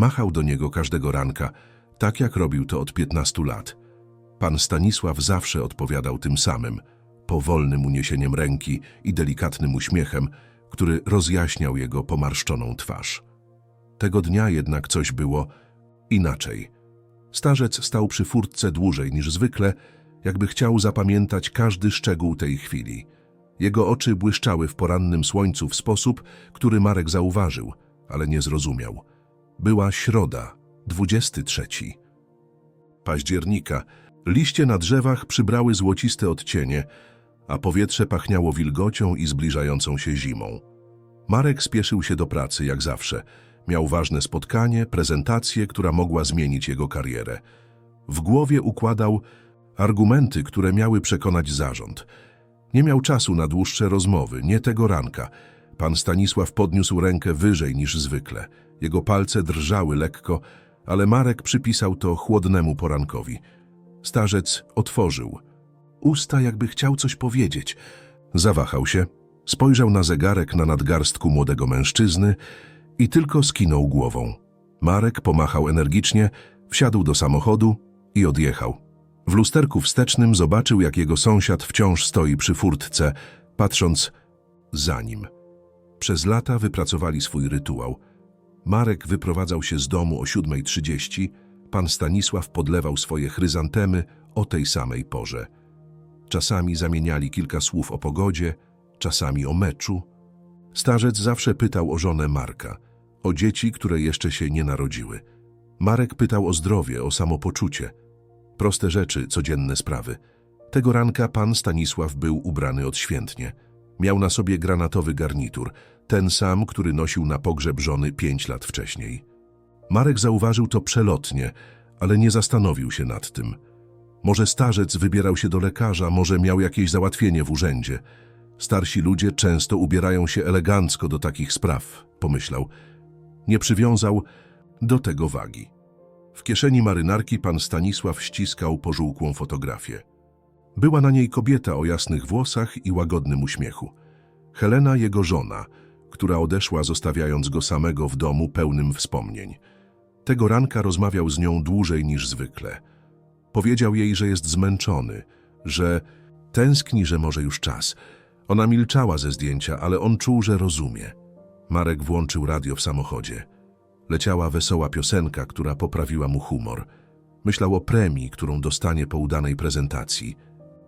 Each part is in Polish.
Machał do niego każdego ranka, tak jak robił to od 15 lat. Pan Stanisław zawsze odpowiadał tym samym, powolnym uniesieniem ręki i delikatnym uśmiechem, który rozjaśniał jego pomarszczoną twarz. Tego dnia jednak coś było inaczej. Starzec stał przy furtce dłużej niż zwykle, jakby chciał zapamiętać każdy szczegół tej chwili. Jego oczy błyszczały w porannym słońcu w sposób, który Marek zauważył, ale nie zrozumiał. Była środa, 23 października. Liście na drzewach przybrały złociste odcienie, a powietrze pachniało wilgocią i zbliżającą się zimą. Marek spieszył się do pracy, jak zawsze. Miał ważne spotkanie, prezentację, która mogła zmienić jego karierę. W głowie układał argumenty, które miały przekonać zarząd. Nie miał czasu na dłuższe rozmowy, nie tego ranka. Pan Stanisław podniósł rękę wyżej niż zwykle. Jego palce drżały lekko, ale Marek przypisał to chłodnemu porankowi. Starzec otworzył. Usta jakby chciał coś powiedzieć. Zawahał się, spojrzał na zegarek na nadgarstku młodego mężczyzny i tylko skinął głową. Marek pomachał energicznie, wsiadł do samochodu i odjechał. W lusterku wstecznym zobaczył, jak jego sąsiad wciąż stoi przy furtce, patrząc za nim. Przez lata wypracowali swój rytuał. Marek wyprowadzał się z domu o 7.30, pan Stanisław podlewał swoje chryzantemy o tej samej porze. Czasami zamieniali kilka słów o pogodzie, czasami o meczu. Starzec zawsze pytał o żonę Marka, o dzieci, które jeszcze się nie narodziły. Marek pytał o zdrowie, o samopoczucie. Proste rzeczy, codzienne sprawy. Tego ranka pan Stanisław był ubrany odświętnie. Miał na sobie granatowy garnitur, ten sam, który nosił na pogrzeb żony pięć lat wcześniej. Marek zauważył to przelotnie, ale nie zastanowił się nad tym. Może starzec wybierał się do lekarza, może miał jakieś załatwienie w urzędzie. Starsi ludzie często ubierają się elegancko do takich spraw, pomyślał. Nie przywiązał do tego wagi. W kieszeni marynarki pan Stanisław ściskał pożółkłą fotografię. Była na niej kobieta o jasnych włosach i łagodnym uśmiechu. Helena, jego żona, która odeszła zostawiając go samego w domu pełnym wspomnień. Tego ranka rozmawiał z nią dłużej niż zwykle. Powiedział jej, że jest zmęczony, że tęskni, że może już czas. Ona milczała ze zdjęcia, ale on czuł, że rozumie. Marek włączył radio w samochodzie. Leciała wesoła piosenka, która poprawiła mu humor. Myślał o premii, którą dostanie po udanej prezentacji.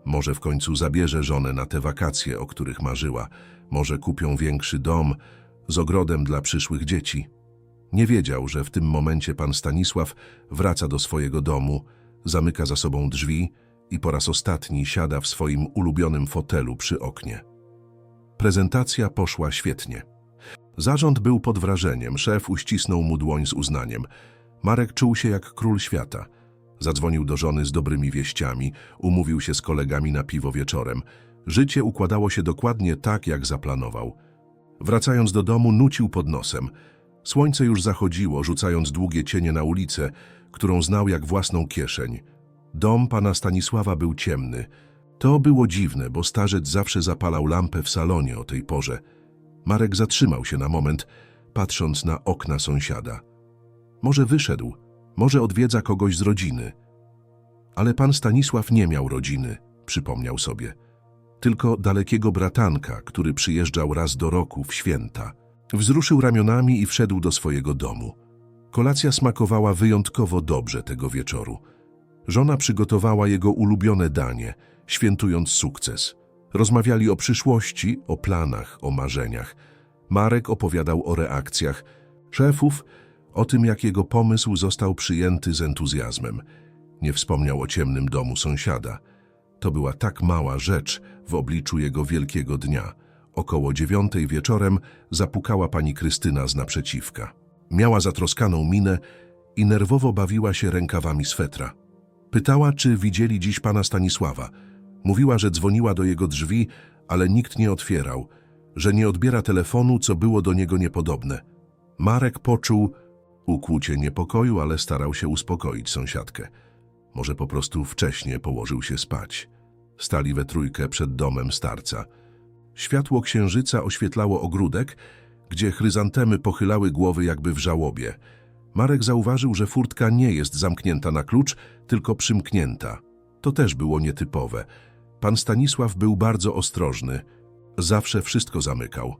Może w końcu zabierze żonę na te wakacje, o których marzyła. Może kupią większy dom z ogrodem dla przyszłych dzieci. Nie wiedział, że w tym momencie pan Stanisław wraca do swojego domu, zamyka za sobą drzwi i po raz ostatni siada w swoim ulubionym fotelu przy oknie. Prezentacja poszła świetnie. Zarząd był pod wrażeniem, szef uścisnął mu dłoń z uznaniem. Marek czuł się jak król świata. Zadzwonił do żony z dobrymi wieściami, umówił się z kolegami na piwo wieczorem. Życie układało się dokładnie tak, jak zaplanował. Wracając do domu, nucił pod nosem. Słońce już zachodziło, rzucając długie cienie na ulicę, którą znał jak własną kieszeń. Dom pana Stanisława był ciemny. To było dziwne, bo starzec zawsze zapalał lampę w salonie o tej porze. Marek zatrzymał się na moment, patrząc na okna sąsiada. Może wyszedł, może odwiedza kogoś z rodziny. Ale pan Stanisław nie miał rodziny, przypomniał sobie. Tylko dalekiego bratanka, który przyjeżdżał raz do roku w święta. Wzruszył ramionami i wszedł do swojego domu. Kolacja smakowała wyjątkowo dobrze tego wieczoru. Żona przygotowała jego ulubione danie, świętując sukces. Rozmawiali o przyszłości, o planach, o marzeniach. Marek opowiadał o reakcjach szefów, o tym, jak jego pomysł został przyjęty z entuzjazmem. Nie wspomniał o ciemnym domu sąsiada. To była tak mała rzecz w obliczu jego wielkiego dnia. Około dziewiątej wieczorem zapukała pani Krystyna z naprzeciwka. Miała zatroskaną minę i nerwowo bawiła się rękawami swetra. Pytała, czy widzieli dziś pana Stanisława. Mówiła, że dzwoniła do jego drzwi, ale nikt nie otwierał, że nie odbiera telefonu, co było do niego niepodobne. Marek poczuł ukłucie niepokoju, ale starał się uspokoić sąsiadkę. Może po prostu wcześnie położył się spać. Stali we trójkę przed domem starca. Światło księżyca oświetlało ogródek, gdzie chryzantemy pochylały głowy jakby w żałobie. Marek zauważył, że furtka nie jest zamknięta na klucz, tylko przymknięta. To też było nietypowe. Pan Stanisław był bardzo ostrożny. Zawsze wszystko zamykał.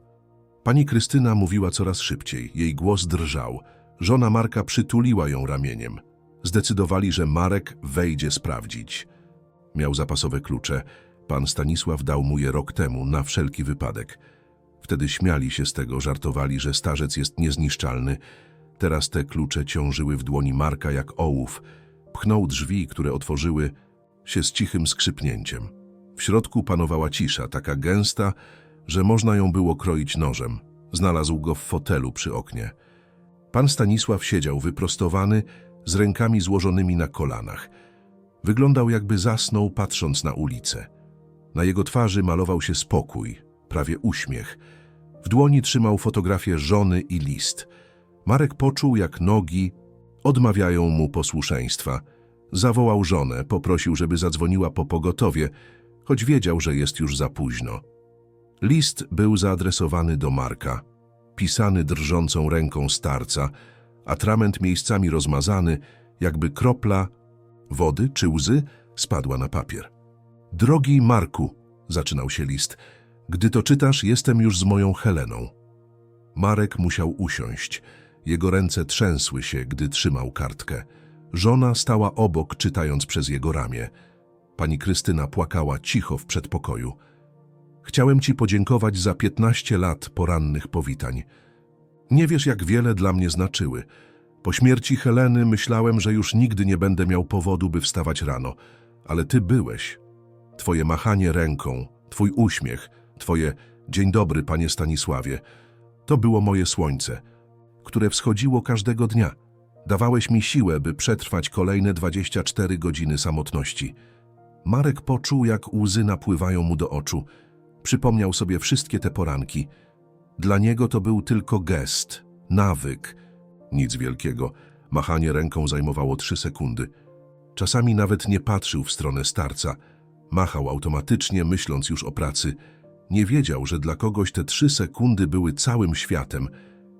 Pani Krystyna mówiła coraz szybciej. Jej głos drżał. Żona Marka przytuliła ją ramieniem. Zdecydowali, że Marek wejdzie sprawdzić. Miał zapasowe klucze. Pan Stanisław dał mu je rok temu, na wszelki wypadek. Wtedy śmiali się z tego, żartowali, że starzec jest niezniszczalny. Teraz te klucze ciążyły w dłoni Marka jak ołów. Pchnął drzwi, które otworzyły się z cichym skrzypnięciem. W środku panowała cisza, taka gęsta, że można ją było kroić nożem. Znalazł go w fotelu przy oknie. Pan Stanisław siedział wyprostowany, z rękami złożonymi na kolanach. Wyglądał jakby zasnął, patrząc na ulicę. Na jego twarzy malował się spokój, prawie uśmiech. W dłoni trzymał fotografię żony i list. Marek poczuł, jak nogi odmawiają mu posłuszeństwa. Zawołał żonę, poprosił, żeby zadzwoniła po pogotowie, choć wiedział, że jest już za późno. List był zaadresowany do Marka, pisany drżącą ręką starca, atrament miejscami rozmazany, jakby kropla wody czy łzy spadła na papier. Drogi Marku, zaczynał się list, gdy to czytasz, jestem już z moją Heleną. Marek musiał usiąść. Jego ręce trzęsły się, gdy trzymał kartkę. Żona stała obok, czytając przez jego ramię. Pani Krystyna płakała cicho w przedpokoju. Chciałem ci podziękować za 15 lat porannych powitań. Nie wiesz, jak wiele dla mnie znaczyły. Po śmierci Heleny myślałem, że już nigdy nie będę miał powodu, by wstawać rano. Ale ty byłeś. Twoje machanie ręką, twój uśmiech, twoje dzień dobry, panie Stanisławie. To było moje słońce, które wschodziło każdego dnia. Dawałeś mi siłę, by przetrwać kolejne 24 godziny samotności. Marek poczuł, jak łzy napływają mu do oczu. Przypomniał sobie wszystkie te poranki. Dla niego to był tylko gest, nawyk. Nic wielkiego. Machanie ręką zajmowało trzy sekundy. Czasami nawet nie patrzył w stronę starca. Machał automatycznie, myśląc już o pracy. Nie wiedział, że dla kogoś te trzy sekundy były całym światem.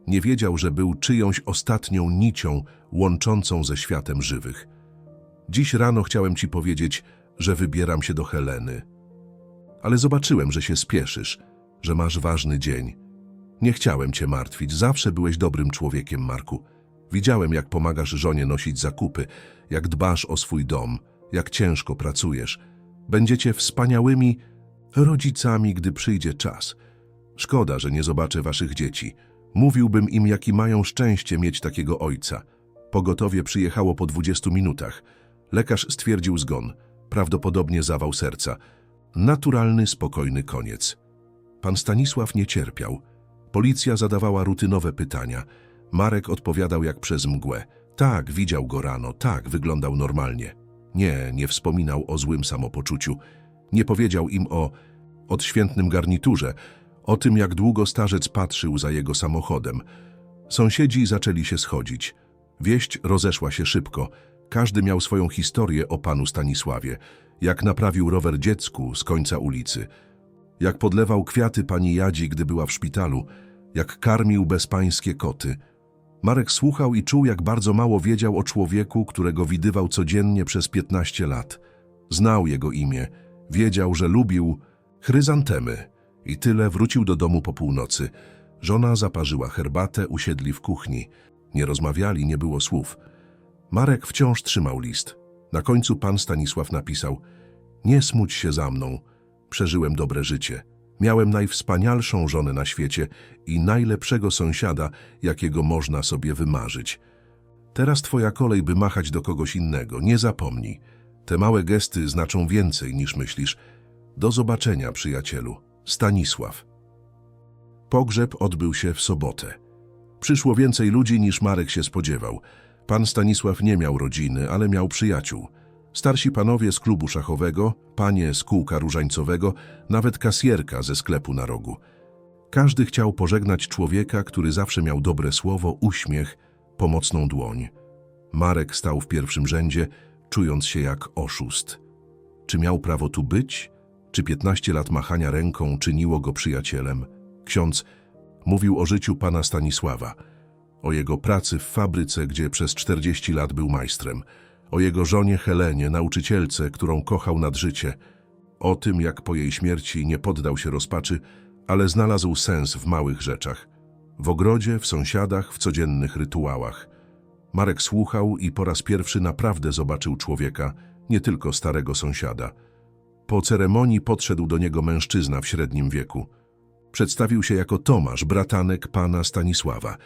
Nie wiedział, że był czyjąś ostatnią nicią łączącą ze światem żywych. Dziś rano chciałem ci powiedzieć, że wybieram się do Heleny. Ale zobaczyłem, że się spieszysz, że masz ważny dzień. Nie chciałem cię martwić, zawsze byłeś dobrym człowiekiem, Marku. Widziałem, jak pomagasz żonie nosić zakupy, jak dbasz o swój dom, jak ciężko pracujesz. Będziecie wspaniałymi rodzicami, gdy przyjdzie czas. Szkoda, że nie zobaczę waszych dzieci. Mówiłbym im, jaki mają szczęście mieć takiego ojca. Pogotowie przyjechało po 20 minutach. Lekarz stwierdził zgon, prawdopodobnie zawał serca. Naturalny, spokojny koniec. Pan Stanisław nie cierpiał. Policja zadawała rutynowe pytania. Marek odpowiadał jak przez mgłę. Tak, widział go rano, tak, wyglądał normalnie. Nie, nie wspominał o złym samopoczuciu. Nie powiedział im o odświętnym garniturze, o tym, jak długo starzec patrzył za jego samochodem. Sąsiedzi zaczęli się schodzić. Wieść rozeszła się szybko. Każdy miał swoją historię o panu Stanisławie. Jak naprawił rower dziecku z końca ulicy. Jak podlewał kwiaty pani Jadzi, gdy była w szpitalu. Jak karmił bezpańskie koty. Marek słuchał i czuł, jak bardzo mało wiedział o człowieku, którego widywał codziennie przez 15 lat. Znał jego imię. Wiedział, że lubił chryzantemy. I tyle wrócił do domu po północy. Żona zaparzyła herbatę, usiedli w kuchni. Nie rozmawiali, nie było słów. Marek wciąż trzymał list. Na końcu pan Stanisław napisał Nie smuć się za mną. Przeżyłem dobre życie. Miałem najwspanialszą żonę na świecie i najlepszego sąsiada, jakiego można sobie wymarzyć. Teraz twoja kolej, by machać do kogoś innego. Nie zapomnij. Te małe gesty znaczą więcej niż myślisz. Do zobaczenia, przyjacielu. Stanisław. Pogrzeb odbył się w sobotę. Przyszło więcej ludzi niż Marek się spodziewał. Pan Stanisław nie miał rodziny, ale miał przyjaciół. Starsi panowie z klubu szachowego, panie z kółka różańcowego, nawet kasjerka ze sklepu na rogu. Każdy chciał pożegnać człowieka, który zawsze miał dobre słowo, uśmiech, pomocną dłoń. Marek stał w pierwszym rzędzie, czując się jak oszust. Czy miał prawo tu być? Czy 15 lat machania ręką czyniło go przyjacielem? Ksiądz mówił o życiu pana Stanisława, O jego pracy w fabryce, gdzie przez 40 lat był majstrem. O jego żonie Helenie, nauczycielce, którą kochał nad życie. O tym, jak po jej śmierci nie poddał się rozpaczy, ale znalazł sens w małych rzeczach. W ogrodzie, w sąsiadach, w codziennych rytuałach. Marek słuchał i po raz pierwszy naprawdę zobaczył człowieka, nie tylko starego sąsiada. Po ceremonii podszedł do niego mężczyzna w średnim wieku. Przedstawił się jako Tomasz, bratanek pana Stanisława.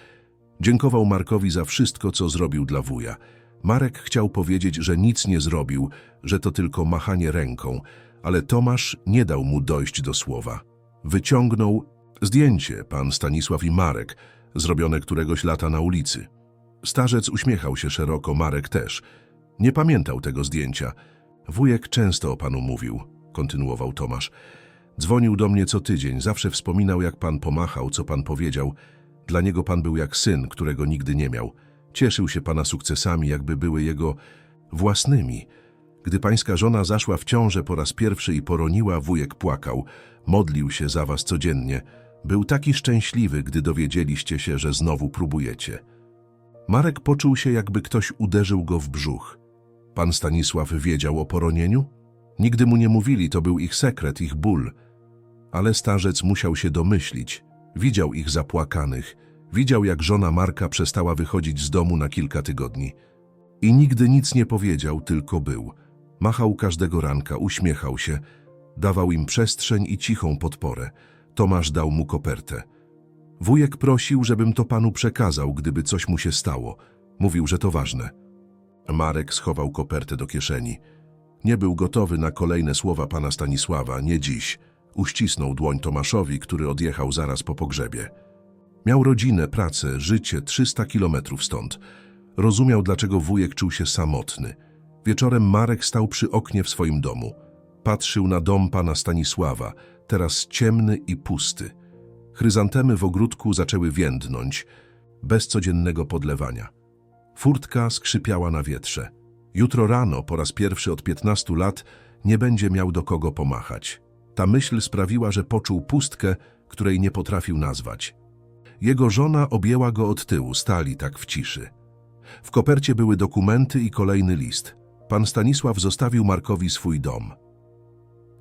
Dziękował Markowi za wszystko, co zrobił dla wuja. Marek chciał powiedzieć, że nic nie zrobił, że to tylko machanie ręką, ale Tomasz nie dał mu dojść do słowa. Wyciągnął zdjęcie, pan Stanisław i Marek, zrobione któregoś lata na ulicy. Starzec uśmiechał się szeroko, Marek też. Nie pamiętał tego zdjęcia. Wujek często o panu mówił, kontynuował Tomasz. Dzwonił do mnie co tydzień, zawsze wspominał, jak pan pomachał, co pan powiedział. Dla niego pan był jak syn, którego nigdy nie miał. Cieszył się pana sukcesami, jakby były jego własnymi. Gdy pańska żona zaszła w ciążę po raz pierwszy i poroniła, wujek płakał. Modlił się za was codziennie. Był taki szczęśliwy, gdy dowiedzieliście się, że znowu próbujecie. Marek poczuł się, jakby ktoś uderzył go w brzuch. Pan Stanisław wiedział o poronieniu? Nigdy mu nie mówili, to był ich sekret, ich ból. Ale starzec musiał się domyślić. Widział ich zapłakanych. Widział, jak żona Marka przestała wychodzić z domu na kilka tygodni. I nigdy nic nie powiedział, tylko był. Machał każdego ranka, uśmiechał się. Dawał im przestrzeń i cichą podporę. Tomasz dał mu kopertę. Wujek prosił, żebym to panu przekazał, gdyby coś mu się stało. Mówił, że to ważne. Marek schował kopertę do kieszeni. Nie był gotowy na kolejne słowa pana Stanisława, nie dziś. Uścisnął dłoń Tomaszowi, który odjechał zaraz po pogrzebie. Miał rodzinę, pracę, życie 300 kilometrów stąd. Rozumiał, dlaczego wujek czuł się samotny. Wieczorem Marek stał przy oknie w swoim domu. Patrzył na dom pana Stanisława, teraz ciemny i pusty. Chryzantemy w ogródku zaczęły więdnąć, bez codziennego podlewania. Furtka skrzypiała na wietrze. Jutro rano, po raz pierwszy od 15 lat, nie będzie miał do kogo pomachać. Ta myśl sprawiła, że poczuł pustkę, której nie potrafił nazwać. Jego żona objęła go od tyłu, stali tak w ciszy. W kopercie były dokumenty i kolejny list. Pan Stanisław zostawił Markowi swój dom.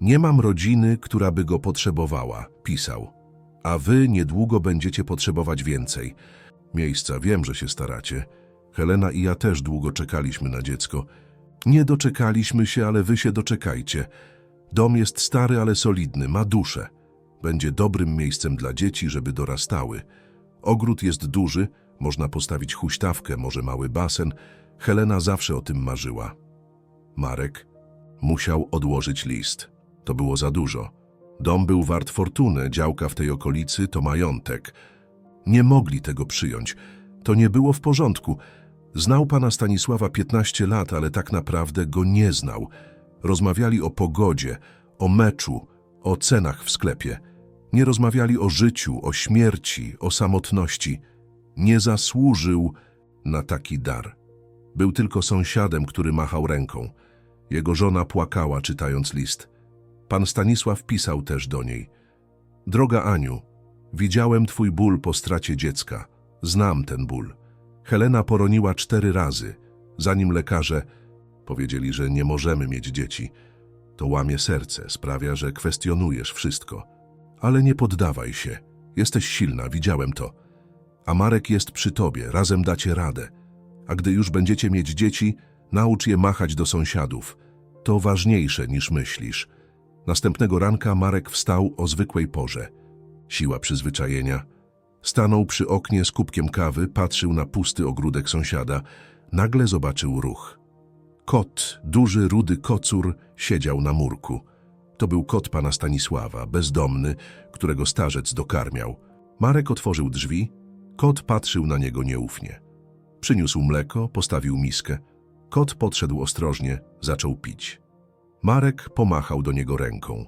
Nie mam rodziny, która by go potrzebowała, pisał. A wy niedługo będziecie potrzebować więcej. Miejsca, wiem, że się staracie. Helena i ja też długo czekaliśmy na dziecko. Nie doczekaliśmy się, ale wy się doczekajcie. Dom jest stary, ale solidny, ma duszę. Będzie dobrym miejscem dla dzieci, żeby dorastały. Ogród jest duży, można postawić huśtawkę, może mały basen. Helena zawsze o tym marzyła. Marek musiał odłożyć list. To było za dużo. Dom był wart fortunę, działka w tej okolicy to majątek. Nie mogli tego przyjąć. To nie było w porządku. Znał pana Stanisława 15 lat, ale tak naprawdę go nie znał. Rozmawiali o pogodzie, o meczu, o cenach w sklepie. Nie rozmawiali o życiu, o śmierci, o samotności. Nie zasłużył na taki dar. Był tylko sąsiadem, który machał ręką. Jego żona płakała, czytając list. Pan Stanisław pisał też do niej. Droga Aniu, widziałem twój ból po stracie dziecka. Znam ten ból. Helena poroniła cztery razy, zanim lekarze powiedzieli, że nie możemy mieć dzieci. To łamie serce, sprawia, że kwestionujesz wszystko. Ale nie poddawaj się. Jesteś silna, widziałem to. A Marek jest przy tobie, razem dacie radę. A gdy już będziecie mieć dzieci, naucz je machać do sąsiadów. To ważniejsze niż myślisz. Następnego ranka Marek wstał o zwykłej porze. Siła przyzwyczajenia. Stanął przy oknie z kubkiem kawy, patrzył na pusty ogródek sąsiada. Nagle zobaczył ruch. Kot, duży, rudy kocur, siedział na murku. To był kot pana Stanisława, bezdomny, którego starzec dokarmiał. Marek otworzył drzwi. Kot patrzył na niego nieufnie. Przyniósł mleko, postawił miskę. Kot podszedł ostrożnie, zaczął pić. Marek pomachał do niego ręką.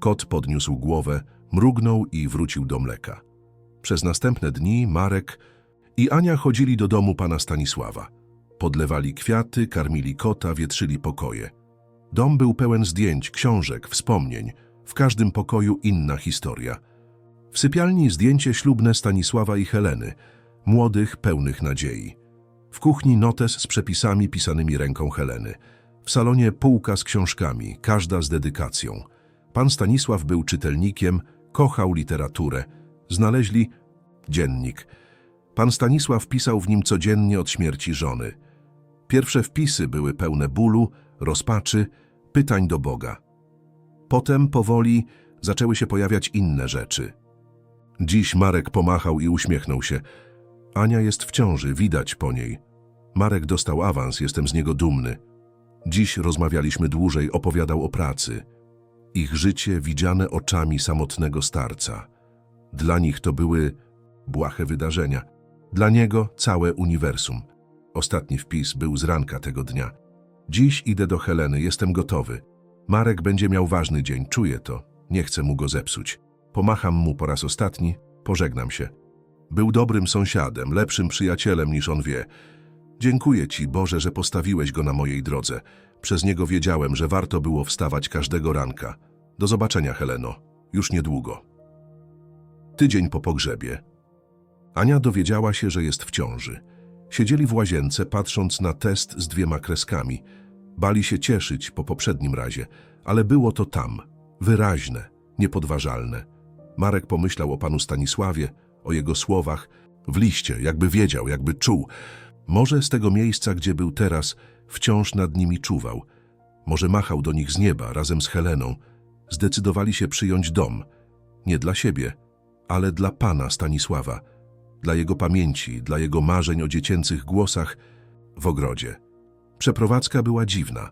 Kot podniósł głowę, mrugnął i wrócił do mleka. Przez następne dni Marek i Ania chodzili do domu pana Stanisława. Podlewali kwiaty, karmili kota, wietrzyli pokoje. Dom był pełen zdjęć, książek, wspomnień. W każdym pokoju inna historia. W sypialni zdjęcie ślubne Stanisława i Heleny. Młodych, pełnych nadziei. W kuchni notes z przepisami pisanymi ręką Heleny. W salonie półka z książkami, każda z dedykacją. Pan Stanisław był czytelnikiem, kochał literaturę. Znaleźli dziennik. Pan Stanisław pisał w nim codziennie od śmierci żony. Pierwsze wpisy były pełne bólu, rozpaczy, pytań do Boga. Potem powoli zaczęły się pojawiać inne rzeczy. Dziś Marek pomachał i uśmiechnął się. Ania jest w ciąży, widać po niej. Marek dostał awans, jestem z niego dumny. Dziś rozmawialiśmy dłużej, opowiadał o pracy. Ich życie widziane oczami samotnego starca. Dla nich to były błahe wydarzenia. Dla niego całe uniwersum. Ostatni wpis był z ranka tego dnia. Dziś idę do Heleny, jestem gotowy. Marek będzie miał ważny dzień, czuję to. Nie chcę mu go zepsuć. Pomacham mu po raz ostatni, pożegnam się. Był dobrym sąsiadem, lepszym przyjacielem niż on wie. Dziękuję Ci, Boże, że postawiłeś go na mojej drodze. Przez niego wiedziałem, że warto było wstawać każdego ranka. Do zobaczenia, Heleno. Już niedługo. Tydzień po pogrzebie. Ania dowiedziała się, że jest w ciąży. Siedzieli w łazience, patrząc na test z dwiema kreskami. Bali się cieszyć po poprzednim razie, ale było to tam, wyraźne, niepodważalne. Marek pomyślał o panu Stanisławie, o jego słowach, w liście, jakby wiedział, jakby czuł. Może z tego miejsca, gdzie był teraz, wciąż nad nimi czuwał. Może machał do nich z nieba razem z Heleną. Zdecydowali się przyjąć dom. Nie dla siebie, ale dla pana Stanisława. Dla jego pamięci, dla jego marzeń o dziecięcych głosach w ogrodzie. Przeprowadzka była dziwna.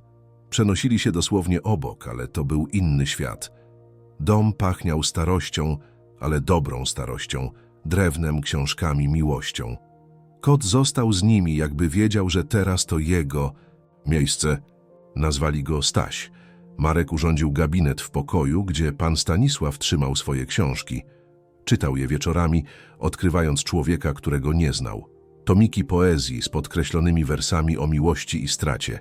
Przenosili się dosłownie obok, ale to był inny świat. Dom pachniał starością, ale dobrą starością, drewnem, książkami, miłością. Kot został z nimi, jakby wiedział, że teraz to jego miejsce. Nazwali go Staś. Marek urządził gabinet w pokoju, gdzie pan Stanisław trzymał swoje książki. Czytał je wieczorami, odkrywając człowieka, którego nie znał. Tomiki poezji z podkreślonymi wersami o miłości i stracie,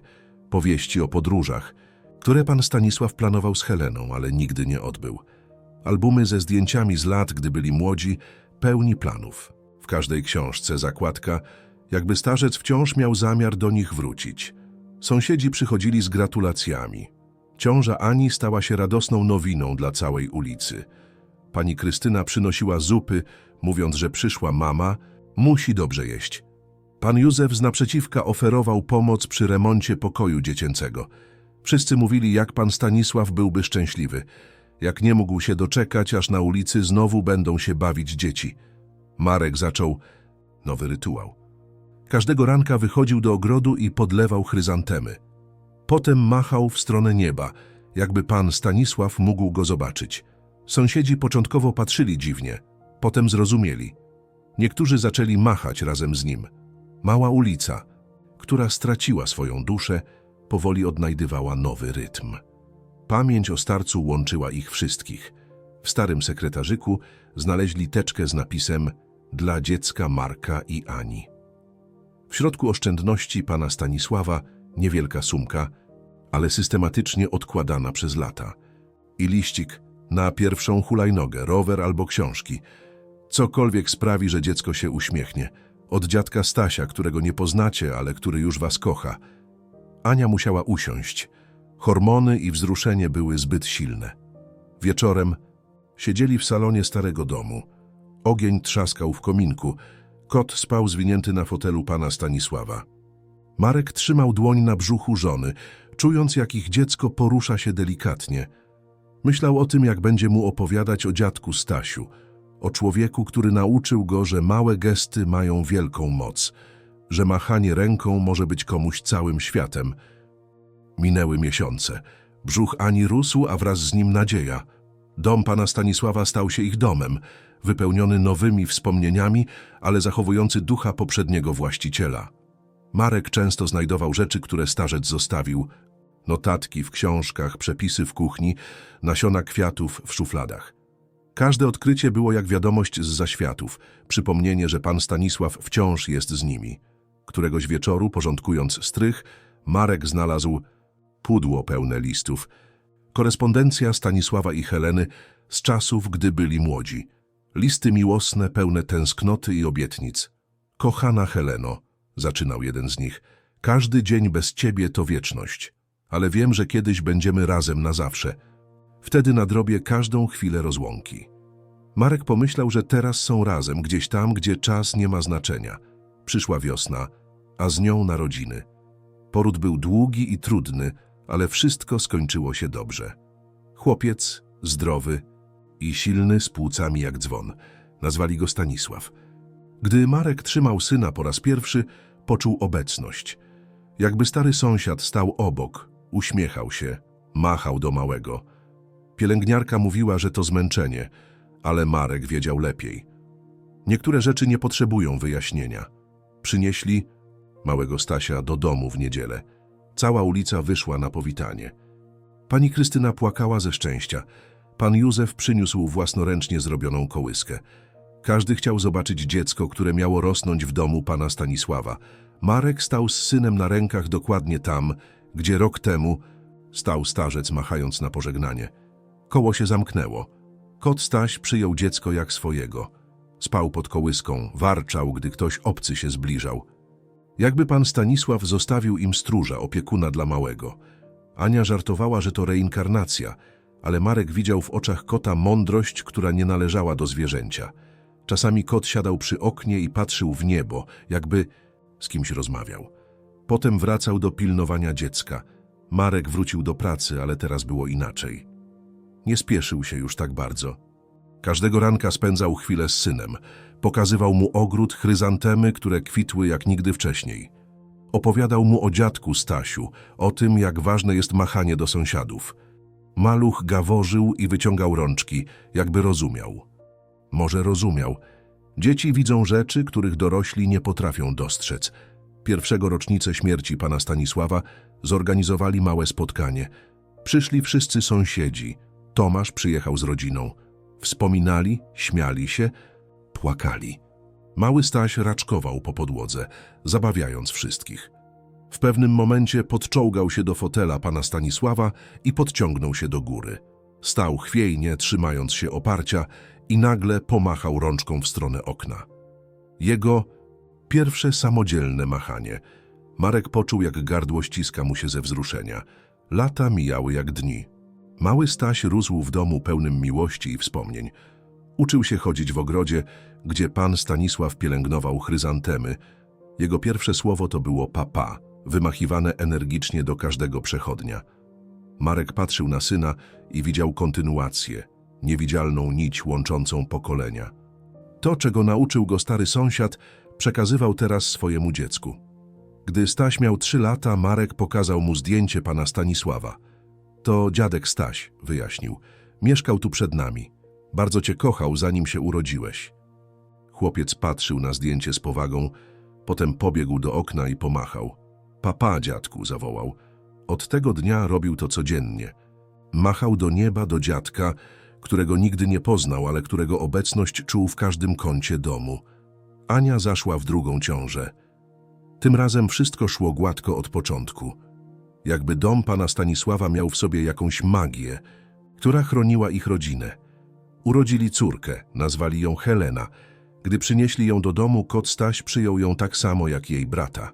powieści o podróżach, które pan Stanisław planował z Heleną, ale nigdy nie odbył. Albumy ze zdjęciami z lat, gdy byli młodzi, pełni planów. W każdej książce zakładka, jakby starzec wciąż miał zamiar do nich wrócić. Sąsiedzi przychodzili z gratulacjami. Ciąża Ani stała się radosną nowiną dla całej ulicy. Pani Krystyna przynosiła zupy, mówiąc, że przyszła mama, musi dobrze jeść. Pan Józef z naprzeciwka oferował pomoc przy remoncie pokoju dziecięcego. Wszyscy mówili, jak pan Stanisław byłby szczęśliwy, jak nie mógł się doczekać, aż na ulicy znowu będą się bawić dzieci. Marek zaczął nowy rytuał. Każdego ranka wychodził do ogrodu i podlewał chryzantemy. Potem machał w stronę nieba, jakby pan Stanisław mógł go zobaczyć. Sąsiedzi początkowo patrzyli dziwnie, potem zrozumieli. Niektórzy zaczęli machać razem z nim. Mała ulica, która straciła swoją duszę, powoli odnajdywała nowy rytm. Pamięć o starcu łączyła ich wszystkich. W starym sekretarzyku znaleźli teczkę z napisem dla dziecka Marka i Ani. W środku oszczędności pana Stanisława niewielka sumka, ale systematycznie odkładana przez lata. I liścik na pierwszą hulajnogę, rower albo książki. Cokolwiek sprawi, że dziecko się uśmiechnie. Od dziadka Stasia, którego nie poznacie, ale który już was kocha. Ania musiała usiąść. Hormony i wzruszenie były zbyt silne. Wieczorem siedzieli w salonie starego domu. Ogień trzaskał w kominku. Kot spał zwinięty na fotelu pana Stanisława. Marek trzymał dłoń na brzuchu żony, czując jak ich dziecko porusza się delikatnie. Myślał o tym, jak będzie mu opowiadać o dziadku Stasiu, o człowieku, który nauczył go, że małe gesty mają wielką moc, że machanie ręką może być komuś całym światem. Minęły miesiące. Brzuch Ani rósł, a wraz z nim nadzieja. Dom pana Stanisława stał się ich domem, wypełniony nowymi wspomnieniami, ale zachowujący ducha poprzedniego właściciela. Marek często znajdował rzeczy, które starzec zostawił. Notatki w książkach, przepisy w kuchni, nasiona kwiatów w szufladach. Każde odkrycie było jak wiadomość z zaświatów, przypomnienie, że pan Stanisław wciąż jest z nimi. Któregoś wieczoru, porządkując strych, Marek znalazł pudło pełne listów. Korespondencja Stanisława i Heleny z czasów, gdy byli młodzi. Listy miłosne, pełne tęsknoty i obietnic. Kochana Heleno, zaczynał jeden z nich, każdy dzień bez ciebie to wieczność, ale wiem, że kiedyś będziemy razem na zawsze. Wtedy nadrobię każdą chwilę rozłąki. Marek pomyślał, że teraz są razem, gdzieś tam, gdzie czas nie ma znaczenia. Przyszła wiosna, a z nią narodziny. Poród był długi i trudny, ale wszystko skończyło się dobrze. Chłopiec, zdrowy i silny z płucami jak dzwon. Nazwali go Stanisław. Gdy Marek trzymał syna po raz pierwszy, poczuł obecność. Jakby stary sąsiad stał obok, uśmiechał się, machał do małego. Pielęgniarka mówiła, że to zmęczenie, ale Marek wiedział lepiej. Niektóre rzeczy nie potrzebują wyjaśnienia. Przynieśli małego Stasia do domu w niedzielę. Cała ulica wyszła na powitanie. Pani Krystyna płakała ze szczęścia. Pan Józef przyniósł własnoręcznie zrobioną kołyskę. Każdy chciał zobaczyć dziecko, które miało rosnąć w domu pana Stanisława. Marek stał z synem na rękach dokładnie tam, gdzie rok temu stał starzec machając na pożegnanie. Koło się zamknęło. Kot Staś przyjął dziecko jak swojego. Spał pod kołyską, warczał, gdy ktoś obcy się zbliżał. Jakby pan Stanisław zostawił im stróża, opiekuna dla małego. Ania żartowała, że to reinkarnacja, ale Marek widział w oczach kota mądrość, która nie należała do zwierzęcia. Czasami kot siadał przy oknie i patrzył w niebo, jakby z kimś rozmawiał. Potem wracał do pilnowania dziecka. Marek wrócił do pracy, ale teraz było inaczej. Nie spieszył się już tak bardzo. Każdego ranka spędzał chwilę z synem. Pokazywał mu ogród, chryzantemy, które kwitły jak nigdy wcześniej. Opowiadał mu o dziadku Stasiu, o tym, jak ważne jest machanie do sąsiadów. Maluch gaworzył i wyciągał rączki, jakby rozumiał. Może rozumiał. Dzieci widzą rzeczy, których dorośli nie potrafią dostrzec. Pierwszego rocznicę śmierci pana Stanisława zorganizowali małe spotkanie. Przyszli wszyscy sąsiedzi. Tomasz przyjechał z rodziną. Wspominali, śmiali się, płakali. Mały Staś raczkował po podłodze, zabawiając wszystkich. W pewnym momencie podczołgał się do fotela pana Stanisława i podciągnął się do góry. Stał chwiejnie, trzymając się oparcia i nagle pomachał rączką w stronę okna. Jego pierwsze samodzielne machanie. Marek poczuł, jak gardło ściska mu się ze wzruszenia. Lata mijały jak dni. Mały Staś rósł w domu pełnym miłości i wspomnień. Uczył się chodzić w ogrodzie, gdzie pan Stanisław pielęgnował chryzantemy. Jego pierwsze słowo to było papa, wymachiwane energicznie do każdego przechodnia. Marek patrzył na syna i widział kontynuację, niewidzialną nić łączącą pokolenia. To, czego nauczył go stary sąsiad, przekazywał teraz swojemu dziecku. Gdy Staś miał trzy lata, Marek pokazał mu zdjęcie pana Stanisława. To dziadek Staś, wyjaśnił. Mieszkał tu przed nami. Bardzo cię kochał, zanim się urodziłeś. Chłopiec patrzył na zdjęcie z powagą, potem pobiegł do okna i pomachał. Papa, dziadku, zawołał. Od tego dnia robił to codziennie. Machał do nieba do dziadka, którego nigdy nie poznał, ale którego obecność czuł w każdym kącie domu. Ania zaszła w drugą ciążę. Tym razem wszystko szło gładko od początku. Jakby dom pana Stanisława miał w sobie jakąś magię, która chroniła ich rodzinę. Urodzili córkę, nazwali ją Helena. Gdy przynieśli ją do domu, kot Staś przyjął ją tak samo jak jej brata.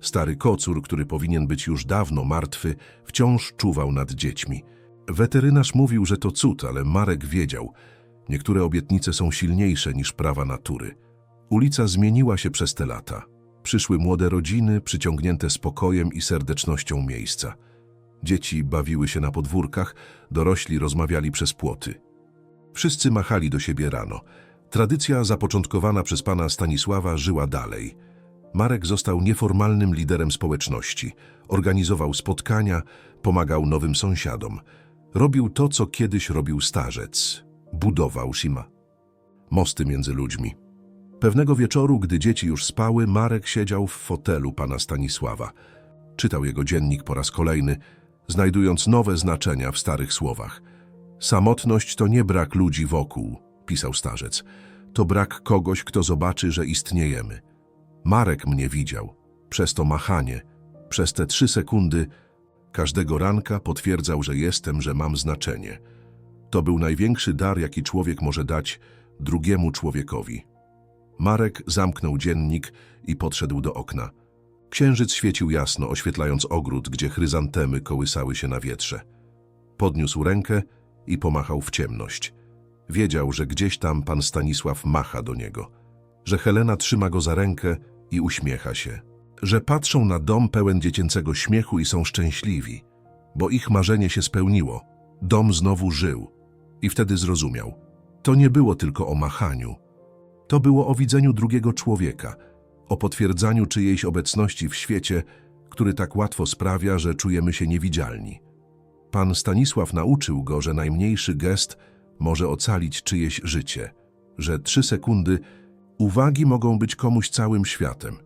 Stary kocur, który powinien być już dawno martwy, wciąż czuwał nad dziećmi. Weterynarz mówił, że to cud, ale Marek wiedział. Niektóre obietnice są silniejsze niż prawa natury. Ulica zmieniła się przez te lata. Przyszły młode rodziny, przyciągnięte spokojem i serdecznością miejsca. Dzieci bawiły się na podwórkach, dorośli rozmawiali przez płoty. Wszyscy machali do siebie rano. Tradycja zapoczątkowana przez pana Stanisława żyła dalej. Marek został nieformalnym liderem społeczności. Organizował spotkania, pomagał nowym sąsiadom. Robił to, co kiedyś robił starzec. Budował Shima. Mosty między ludźmi. Pewnego wieczoru, gdy dzieci już spały, Marek siedział w fotelu pana Stanisława. Czytał jego dziennik po raz kolejny, znajdując nowe znaczenia w starych słowach. Samotność to nie brak ludzi wokół, pisał starzec. To brak kogoś, kto zobaczy, że istniejemy. Marek mnie widział. Przez to machanie, przez te trzy sekundy, każdego ranka potwierdzał, że jestem, że mam znaczenie. To był największy dar, jaki człowiek może dać drugiemu człowiekowi. Marek zamknął dziennik i podszedł do okna. Księżyc świecił jasno, oświetlając ogród, gdzie chryzantemy kołysały się na wietrze. Podniósł rękę i pomachał w ciemność. Wiedział, że gdzieś tam pan Stanisław macha do niego, że Helena trzyma go za rękę i uśmiecha się, że patrzą na dom pełen dziecięcego śmiechu i są szczęśliwi, bo ich marzenie się spełniło. Dom znowu żył i wtedy zrozumiał. To nie było tylko o machaniu. To było o widzeniu drugiego człowieka, o potwierdzaniu czyjejś obecności w świecie, który tak łatwo sprawia, że czujemy się niewidzialni. Pan Stanisław nauczył go, że najmniejszy gest może ocalić czyjeś życie, że trzy sekundy uwagi mogą być komuś całym światem.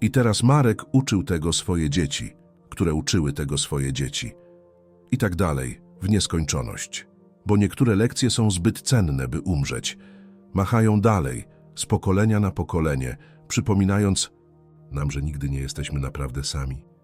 I teraz Marek uczył tego swoje dzieci, które uczyły tego swoje dzieci. I tak dalej, w nieskończoność. Bo niektóre lekcje są zbyt cenne, by umrzeć. Machają dalej, z pokolenia na pokolenie, przypominając nam, że nigdy nie jesteśmy naprawdę sami.